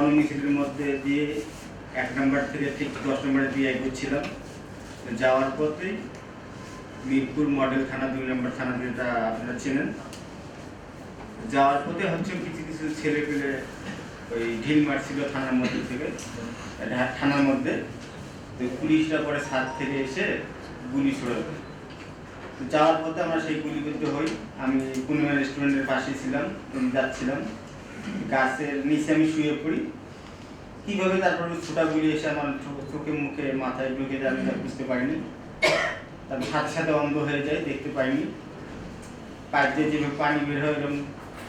গণমিছিলের মধ্যে দিয়ে এক নম্বর থেকে ঠিক দশ নম্বরে দিয়ে এগোচ্ছিলাম যাওয়ার পথেই মিরপুর মডেল থানা দুই নম্বর থানা যেটা আপনারা চেনেন। যাওয়ার পথে হচ্ছে কিছু কিছু ছেলে পেলে ওই ঢিল মারছিল থানার মধ্যে থেকে। থানার মধ্যে। তো পুলিশরা পরে ছাদ থেকে এসে গুলি ছড়ে দেয়। তো যাওয়ার পথে আমরা সেই গুলিবিদ্ধ হই। আমি পূর্ণিমা রেস্টুরেন্টের পাশে ছিলাম যাচ্ছিলাম। গাছের নিচে আমি শুয়ে পড়ি। কীভাবে তারপরে ছোটা গুলি এসে আমার চোখে মুখে মাথায় ঢুকে যায় আমি বুঝতে পারিনি। তারপর সাথে সাথে অন্ধ হয়ে যায়, দেখতে পাইনি। পাইপ দিয়ে যেভাবে পানি বের হয়, এরকম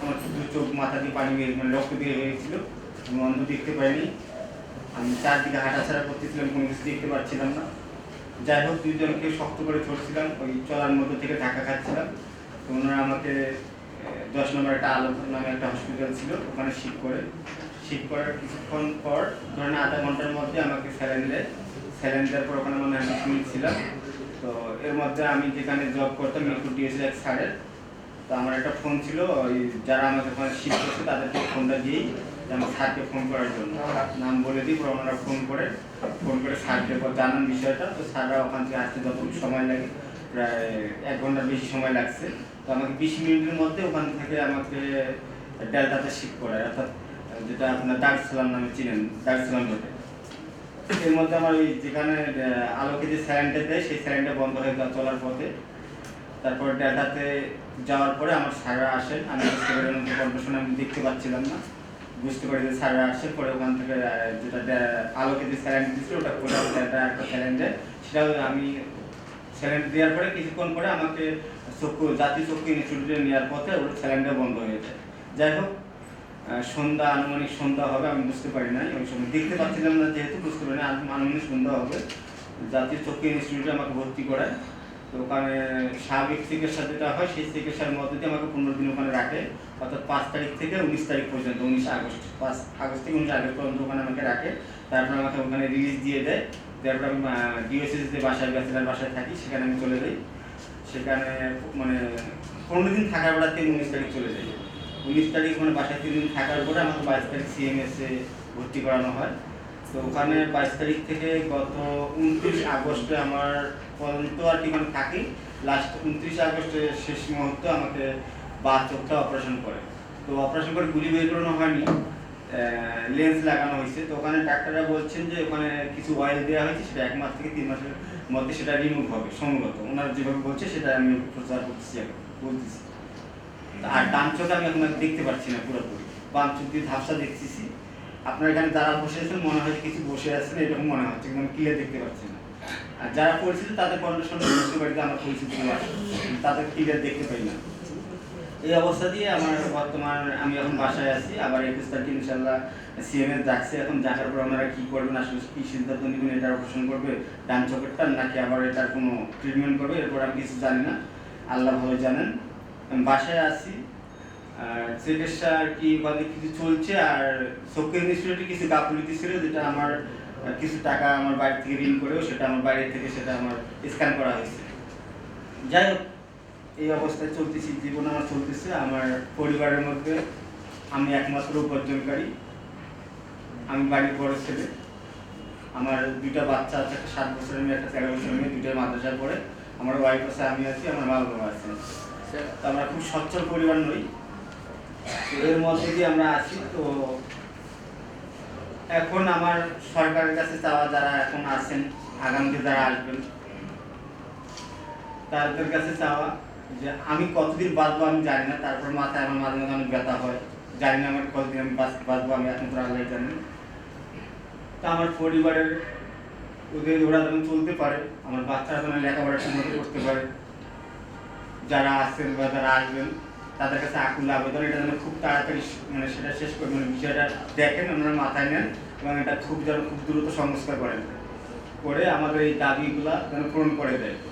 আমার শুধু চোখ মাথা দিয়ে পানি বের মানে রক্ত বের হয়েছিল আমি অন্ধ দেখতে পাইনি। আমি চারদিকে হাঁটাছাড়া করতেছিলাম, কোনো কিছু দেখতে পাচ্ছিলাম না। যাই হোক, দুইজনকে শক্ত করে ধরছিলাম, ওই চলার মধ্যে থেকে ঢাকা খাচ্ছিলাম। তো ওনারা আমাকে দশ নম্বর একটা আলো নামে একটা হসপিটাল ছিল, ওখানে শিফট করে। শিফট করার কিছুক্ষণ পর, ধরেন আধা ঘণ্টার মধ্যে আমাকে স্যালাইন দেয়। স্যালাইন দেওয়ার পর ওখানে মনে হয় বিশ ছিলাম। তো এর মধ্যে আমি যেখানে জব করতাম মিরপুর ডিএসএল এক স্যারের। তো আমার একটা ফোন ছিল, ওই যারা আমাকে ওখানে শিফট করছে, তাদেরকে ফোনটা দিয়েই আমার স্যারকে ফোন করার জন্য। নাম বলে দিই, পরে ওনারা ফোন করে। ফোন করে স্যারকে পর জানান বিষয়টা। তো স্যাররা ওখান থেকে আসতে যতটুকু সময় লাগে, প্রায় এক ঘণ্টার বেশি সময় লাগছে। তো আমাকে বিশ মিনিটের মধ্যে ওখান থেকে আমাকে ডেল্টাতে শিফট করে, অর্থাৎ যেটা আপনার দারুসালাম নামে চিনেন দারুসালাম রোডে এর মধ্যে আমার ওই যেখানে আলোকে যে স্যালাইনটা দেয়, সেই স্যালাইনটা বন্ধ হয়ে চলার পথে। তারপর ডেল্টাতে যাওয়ার পরে আমার স্যাররা আসেন, আমি বুঝতে পারি আমি দেখতে পাচ্ছিলাম না। বুঝতে পারি যে স্যাররা আসে, পরে ওখান থেকে যেটা আলোকে যে স্যালাইন দিচ্ছিল ওটা ডেল্টা একটা স্যালাইন দেয় সেটাও আমি স্যালাইন দেওয়ার পরে কিছুক্ষণ পরে আমাকে চক্ষু, জাতীয় চক্ষু ইনস্টিটিউটে নেওয়ার পথে ওর স্যালাইনটা বন্ধ হয়ে যায়। যাই হোক সন্ধ্যা, আনুমানিক সন্ধ্যা হবে, আমি বুঝতে পারি না ওই সময় দেখতে পাচ্ছিলাম না যেহেতু, বুঝতে পারি না আনু- আনুমানিক সন্ধ্যা হবে। জাতীয় চক্ষু ইনস্টিটিউটে আমাকে ভর্তি করায়। তো ওখানে স্বাভাবিক চিকিৎসা যেটা হয়, সেই চিকিৎসার মধ্যে দিয়ে আমাকে পনেরো দিন ওখানে রাখে। অর্থাৎ পাঁচ তারিখ থেকে উনিশ তারিখ পর্যন্ত, উনিশ আগস্ট, পাঁচ আগস্ট থেকে উনিশ আগস্ট পর্যন্ত ওখানে আমাকে রাখে। তারপর আমাকে ওখানে রিলিজ দিয়ে দেয়। তারপর আমি ডিওসিস যে বাসায়, ব্যাচেলার বাসায় থাকি, সেখানে আমি চলে যাই। সেখানে মানে পনেরো দিন থাকার বেড়াতে উনিশ তারিখ চলে যাই। উনিশ তারিখ মানে বাসায় তিন দিন থাকার পরে আমাকে বাইশ তারিখ সিএমএস ভর্তি করানো হয়। তো ওখানে বাইশ তারিখ থেকে গত উনত্রিশ আগস্টে আমার পর্যন্ত আর কি মানে থাকি। লাস্ট উনত্রিশ আগস্টের শেষ মুহূর্তে আমাকে বা চোখটা অপারেশন করে। তো অপারেশন করে গুলি বের করানো হয়নি। লেন্স লাগানো হয়েছে। তো ওখানে ডাক্তাররা বলছেন যে ওখানে কিছু অয়েল দেওয়া হয়েছে, সেটা এক মাস থেকে তিন মাসের মধ্যে সেটা রিমুভ হবে সম্ভবত। ওনারা যেভাবে বলছে সেটা আমি প্রচার করতেছি, বলতেছি। আর ডান চোখে আমি এখন দেখতে পাচ্ছি না পুরোপুরি। বাম চোখ দিয়ে ঝাপসা দেখতেছি। আপনার এখানে যারা বসে আছেন, মনে হয় কিছু বসে আছেন, এরকম মনে হচ্ছে আমি ক্লিয়ার দেখতে পাচ্ছি না। আর যারা পরিচিত, তাদের কন্ডিশন বুঝতে পারি যে আমার পরিচিত তাদের ক্লিয়ার দেখতে পাই না। এই অবস্থা দিয়ে আমার বর্তমান আমি এখন বাসায় আছি, আবার একুশ তারিখ ইনশাল্লাহ সিএমএস ডাকছে, এখন ডাকার পর ওনারা কি করবেন, আসলে কি সিদ্ধান্ত নেবেন, এটা অপারেশন করবে ডান চোখেরটা, নাকি আবার এটার কোনো ট্রিটমেন্ট করবে, এরপর আমি কিছু জানি না। আল্লাহ ভালো জানেন। বাসায় আছি, আর চিকিৎসা আর কি ওখানে কিছু চলছে, আর চক্ষু ইনস্টিটিউটে কিছু গাফিলতি ছিল, যেটা আমার কিছু টাকা আমার বাড়ি থেকে ঋণ করেও সেটা আমার বাইরে থেকে সেটা আমার স্ক্যান করা হয়েছে। যাই হোক এই অবস্থায় চলতেছি জীবন আমার চলতেছে আমার পরিবারের মধ্যে আমি একমাত্র উপার্জনকারী। আমি বাড়ির বড় ছেলে। আমার দুইটা বাচ্চা আছে একটা সাত বছরের মেয়ে একটা তেরো বছরের মেয়ে দুইটা মাদ্রাসায় পড়ে। আমার ওয়াইফ আছে আমি আছি আমার মা বাবা আছে। তো আমরা খুব সচ্ছল পরিবার নই। এর মধ্যে দিয়ে আমরা আছি তো এখন আমার সরকারের কাছে চাওয়া যারা এখন আছেন আগামীতে যারা আসবেন তাদের কাছে চাওয়া যে আমি কতদিন বাঁচবো আমি জানি না, তারপর মাথায় আমার মাঝে মাঝে অনেক ব্যথা হয়। জানি না আমার কতদিন আমি বাঁচ- বাঁচবো আমি এখন আল্লাহ জানেন তা আমার পরিবারের ওদের ওরা যেন চলতে পারে, আমার বাচ্চারা যেন লেখাপড়া ঠিকমতো করতে পারে। যারা আসছেন বা যারা আসবেন, তাদের কাছে আকুল আবেদন, এটা যেন খুব তাড়াতাড়ি মানে সেটা শেষ করে মানে বিষয়টা দেখেন, ওনারা মাথায় নেন এবং এটা খুব যেন খুব দ্রুত সংস্কার করেন। করে আমাদের এই দাবিগুলা যেন পূরণ করে দেয়।